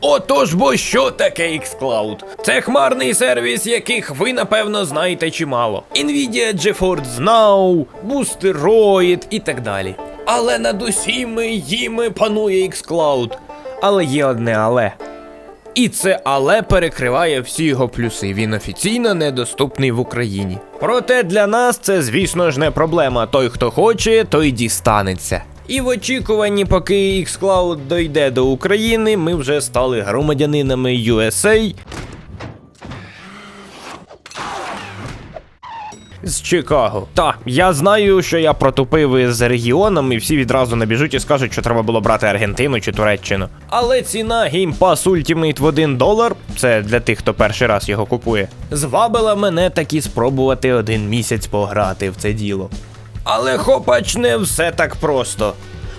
Отож, бо що таке xCloud? Це хмарний сервіс, яких ви напевно знаєте чимало. Nvidia GeForce Now, Boosteroid і так далі. Але над усіми їми панує xCloud. Але є одне але. І це але перекриває всі його плюси. Він офіційно недоступний в Україні. Проте для нас це, звісно ж, не проблема. Той, хто хоче, той дістанеться. І в очікуванні, поки xCloud дойде до України, ми вже стали громадянинами USA. З Чикаго. Та, я знаю, що я протупив із регіоном, і всі відразу набіжуть і скажуть, що треба було брати Аргентину чи Туреччину. Але ціна Game Pass Ultimate в 1 долар, це для тих, хто перший раз його купує, звабила мене таки спробувати один місяць пограти в це діло. Але хопач не все так просто.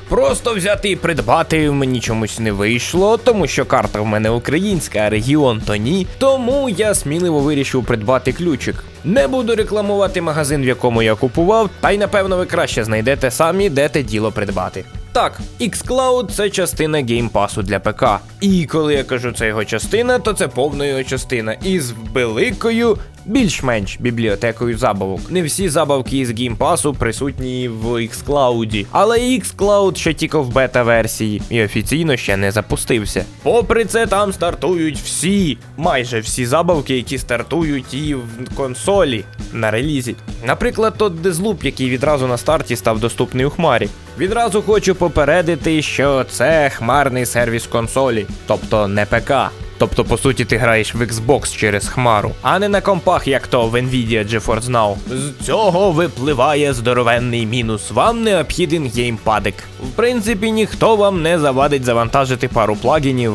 Просто взяти і придбати мені чомусь не вийшло, тому що карта в мене українська, а регіон то ні. Тому я сміливо вирішив придбати ключик. Не буду рекламувати магазин, в якому я купував, та й напевно ви краще знайдете самі, де те діло придбати. Так, xCloud це частина геймпасу для ПК. І коли я кажу це його частина, то це повна його частина із великою, більш-менш бібліотекою забавок. Не всі забавки із геймпасу присутні в xCloud, але xCloud ще тільки в бета-версії і офіційно ще не запустився. Попри це, там стартують всі, майже всі забавки, які стартують і в консолі на релізі. Наприклад, тот Deathloop, який відразу на старті став доступний у хмарі. Відразу хочу попередити, що це хмарний сервіс консолі, тобто не ПК. Тобто, по суті, ти граєш в Xbox через хмару, а не на компах, як то в Nvidia GeForce Now. З цього випливає здоровенний мінус. Вам необхіден геймпадик. В принципі, ніхто вам не завадить завантажити пару плагінів.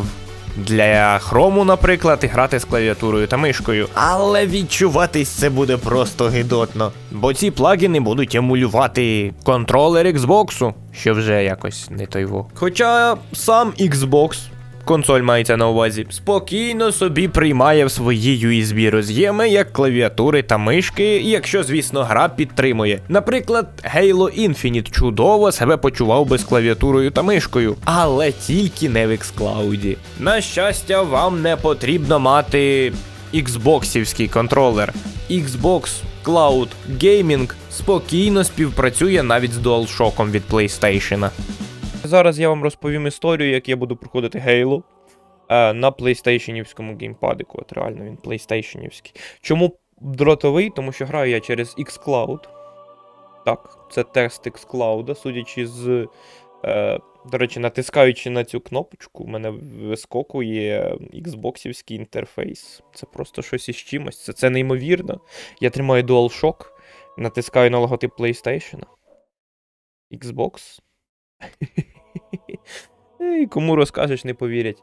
Для хрому, наприклад, і грати з клавіатурою та мишкою. Але відчуватись це буде просто гидотно. Бо ці плагіни будуть емулювати контролер Xbox, що вже якось не той во. Хоча сам Xbox. Консоль мається на увазі, спокійно собі приймає в свої USB роз'єми як клавіатури та мишки, якщо, звісно, гра підтримує. Наприклад, Halo Infinite чудово себе почував би з клавіатурою та мишкою, але тільки не в xCloud. На щастя, вам не потрібно мати Xboxівський контролер. Xbox Cloud Gaming спокійно співпрацює навіть з DualShock від PlayStation. Зараз я вам розповім історію, як я буду проходити Halo е, на PlayStationівському геймпадику. От реально він PlayStationівський. Чому дротовий? Тому що граю я через xCloud. Так, це тест xCloud, судячи з. Е, до речі, натискаючи на цю кнопочку, у мене вискокує Xboxівський інтерфейс. Це просто щось із чимось. Це, це неймовірно. Я тримаю DualShock, натискаю на логотип PlayStation. Xbox. І кому розкажеш, не повірять.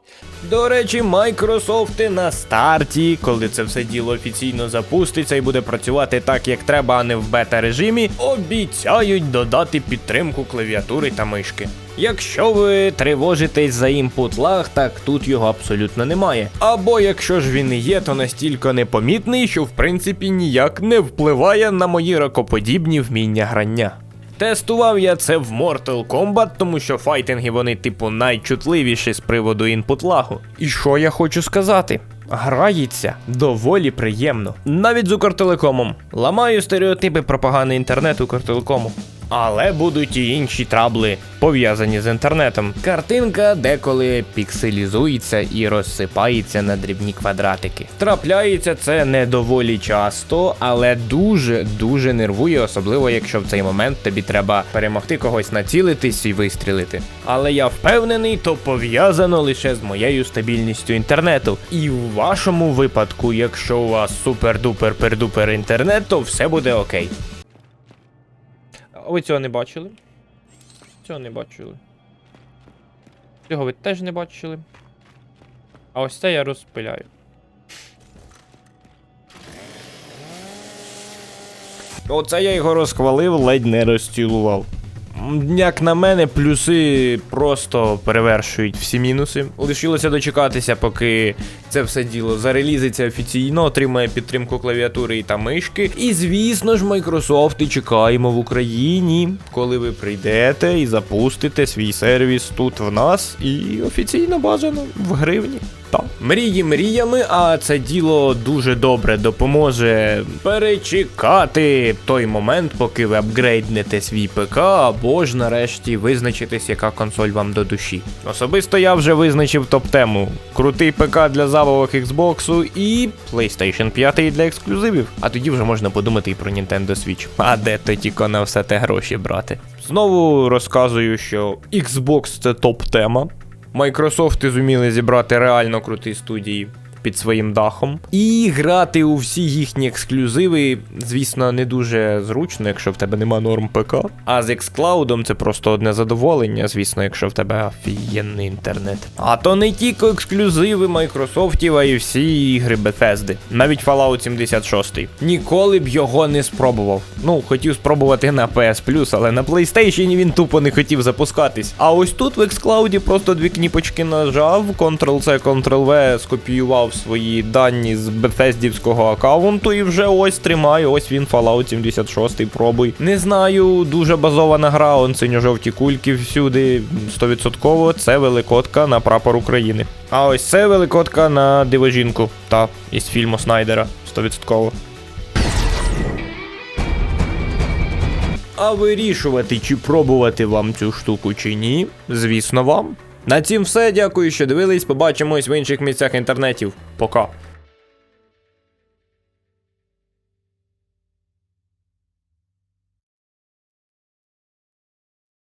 До речі, Майкрософти на старті, коли це все діло офіційно запуститься і буде працювати так, як треба, а не в бета-режимі, обіцяють додати підтримку клавіатури та мишки. Якщо ви тривожитесь за імпут лаг, так тут його абсолютно немає. Або якщо ж він є, то настільки непомітний, що в принципі ніяк не впливає на мої ракоподібні вміння грання. Тестував я це в Mortal Kombat, тому що файтинги вони, типу, найчутливіші з приводу інпут лагу. І що я хочу сказати? Грається доволі приємно. Навіть з Укртелекомом. Ламаю стереотипи про поганий інтернет Укртелекому. Але будуть і інші трабли, пов'язані з інтернетом. Картинка деколи пікселізується і розсипається на дрібні квадратики. Трапляється це не доволі часто, але дуже дуже нервує, особливо якщо в цей момент тобі треба перемогти когось, націлитись і вистрілити. Але я впевнений, то пов'язано лише з моєю стабільністю інтернету. І в вашому випадку, якщо у вас супер-дупер-пердупер інтернет, то все буде окей. А Ви цього не бачили? Цього не бачили. Цього ви теж не бачили. А ось це я розпиляю. Оце я його розхвалив, ледь не розцілував. Як на мене, плюси просто перевершують всі мінуси. Лишилося дочекатися, поки це все діло зарелізиться офіційно, отримає підтримку клавіатури та мишки. І звісно ж, Microsoft і чекаємо в Україні, коли ви прийдете і запустите свій сервіс тут в нас, і офіційно бажано в гривні. Так. Мрії мріями, а це діло дуже добре допоможе перечекати той момент, поки ви апгрейднете свій ПК, або ж нарешті визначитесь, яка консоль вам до душі. Особисто я вже визначив топ-тему: крутий ПК для забавок Xbox і PlayStation 5 для ексклюзивів. А тоді вже можна подумати і про Nintendo Switch. А де то тільки на все те гроші брати? Знову розказую, що Xbox це топ-тема. Майкрософти зуміли зібрати реально круті студії під своїм дахом. І грати у всі їхні ексклюзиви, звісно, не дуже зручно, якщо в тебе нема норм ПК. А з xCloud це просто одне задоволення, звісно, якщо в тебе офігенний інтернет. А то не тільки ексклюзиви Майкрософтів, а й всі ігри Bethesda. Навіть Fallout 76. Ніколи б його не спробував. Ну, хотів спробувати на PS Plus, але на PlayStation він тупо не хотів запускатись. А ось тут в xCloud просто дві кніпочки нажав, Ctrl-C, Ctrl-V, скопіював свої дані з Bethesdівського аккаунту і вже ось тримає, ось він Fallout 76, пробуй. Не знаю, дуже базована гра, он синьо-жовті кульки всюди, 100% це великодка на прапор України. А ось це великодка на дивожінку, та із фільму Снайдера, 100%. А вирішувати, чи пробувати вам цю штуку чи ні, звісно, вам. На цім все. Дякую, що дивились. Побачимось в інших місцях інтернетів. Пока.